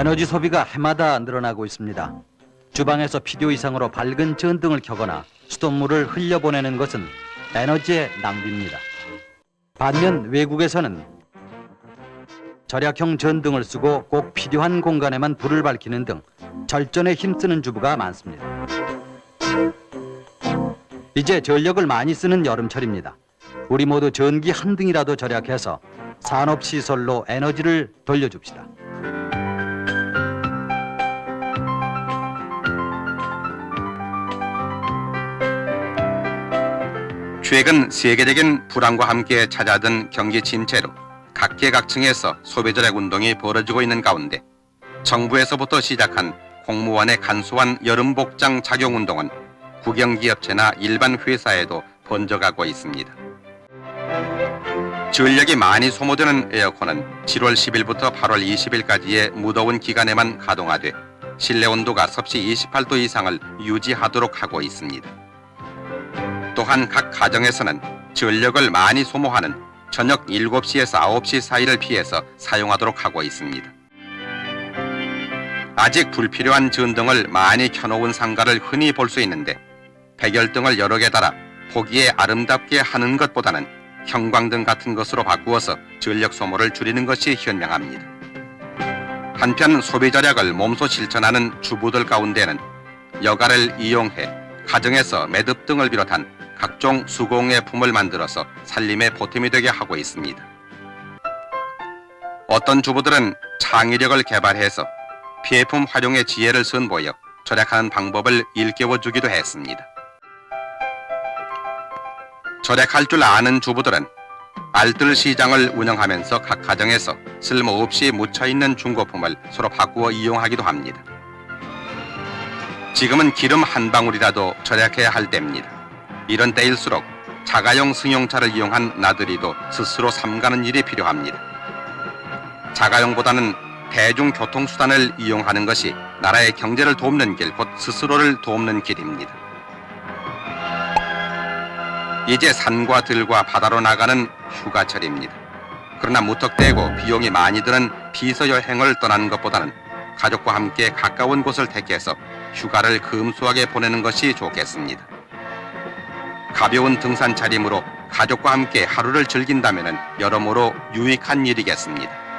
에너지 소비가 해마다 늘어나고 있습니다. 주방에서 필요 이상으로 밝은 전등을 켜거나 수돗물을 흘려보내는 것은 에너지의 낭비입니다. 반면 외국에서는 절약형 전등을 쓰고 꼭 필요한 공간에만 불을 밝히는 등 절전에 힘쓰는 주부가 많습니다. 이제 전력을 많이 쓰는 여름철입니다. 우리 모두 전기 한 등이라도 절약해서 산업시설로 에너지를 돌려줍시다. 최근 세계적인 불황과 함께 찾아든 경기 침체로 각계각층에서 소비자력 운동이 벌어지고 있는 가운데 정부에서부터 시작한 공무원의 간소한 여름 복장 착용 운동은 국영기업체나 일반 회사에도 번져가고 있습니다. 전력이 많이 소모되는 에어컨은 7월 10일부터 8월 20일까지의 무더운 기간에만 가동하되 실내 온도가 섭씨 28도 이상을 유지하도록 하고 있습니다. 또한 각 가정에서는 전력을 많이 소모하는 저녁 7시에서 9시 사이를 피해서 사용하도록 하고 있습니다. 아직 불필요한 전등을 많이 켜놓은 상가를 흔히 볼 수 있는데 백열등을 여러 개 달아 보기에 아름답게 하는 것보다는 형광등 같은 것으로 바꾸어서 전력 소모를 줄이는 것이 현명합니다. 한편 소비 절약을 몸소 실천하는 주부들 가운데는 여가를 이용해 가정에서 매듭 등을 비롯한 각종 수공예품을 만들어서 살림의 보탬이 되게 하고 있습니다. 어떤 주부들은 창의력을 개발해서 피해품 활용의 지혜를 선보여 절약하는 방법을 일깨워 주기도 했습니다. 절약할 줄 아는 주부들은 알뜰 시장을 운영하면서 각 가정에서 쓸모없이 묻혀있는 중고품을 서로 바꾸어 이용하기도 합니다. 지금은 기름 한 방울이라도 절약해야 할 때입니다. 이런 때일수록 자가용 승용차를 이용한 나들이도 스스로 삼가는 일이 필요합니다. 자가용보다는 대중교통수단을 이용하는 것이 나라의 경제를 돕는 길, 곧 스스로를 돕는 길입니다. 이제 산과 들과 바다로 나가는 휴가철입니다. 그러나 무턱대고 비용이 많이 드는 비서 여행을 떠나는 것보다는 가족과 함께 가까운 곳을 택해서 휴가를 금수하게 보내는 것이 좋겠습니다. 가벼운 등산 차림으로 가족과 함께 하루를 즐긴다면 여러모로 유익한 일이겠습니다.